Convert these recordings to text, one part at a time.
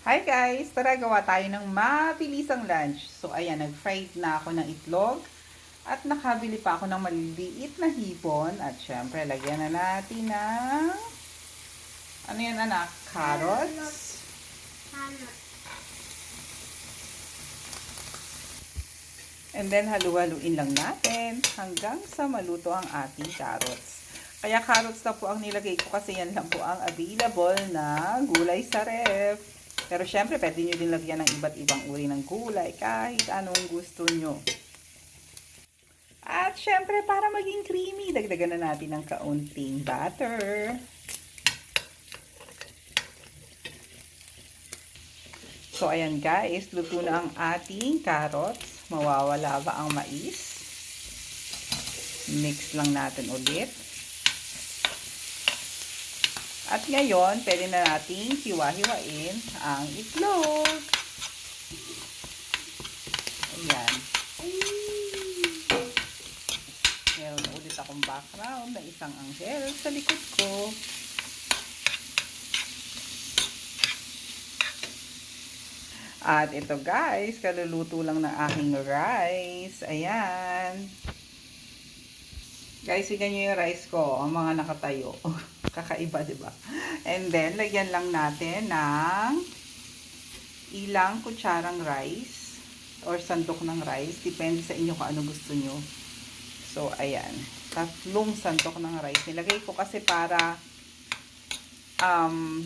Hi guys! Tara gawa tayo ng mabilisang lunch. So ayan, nag-fried na ako ng itlog. At nakabili pa ako ng maliliit na hipon. At syempre, lagyan na natin ng... Ano yan anak? Carrots. And then halu-haluin lang natin hanggang sa maluto ang ating carrots. Kaya carrots na po ang nilagay ko kasi yan lang po ang available na gulay sa ref. Pero syempre, pwede nyo din lagyan ng iba't ibang uri ng gulay kahit anong gusto nyo. At syempre, para maging creamy, dagdagan na natin ng kaunting butter. So, ayan guys, luto na ang ating carrots. Mawawala ba ang mais? Mix lang natin ulit. At ngayon, pwede na nating hiwa-hiwain ang itlog. Ayan. Meron na ulit akong background na isang anghel sa likod ko. At ito guys, kaluluto lang ng aking rice. Ayan. Guys, tignan nyo yung rice ko. Ang mga nakatayo. Kakaiba, di ba? And then, lagyan lang natin ng ilang kutsarang rice or sandok ng rice. Depende sa inyo kung ano gusto nyo. So, ayan. Tatlong sandok ng rice. Nilagay ko kasi para um,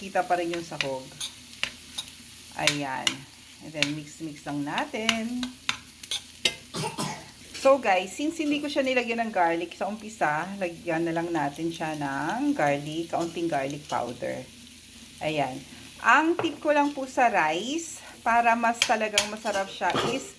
kita pa rin yung sahog. Ayan. And then, mix-mix lang natin. So, guys, since hindi ko siya nilagyan ng garlic sa umpisa, lagyan na lang natin siya ng garlic, kaunting garlic powder. Ayan. Ang tip ko lang po sa rice, para mas talagang masarap siya, is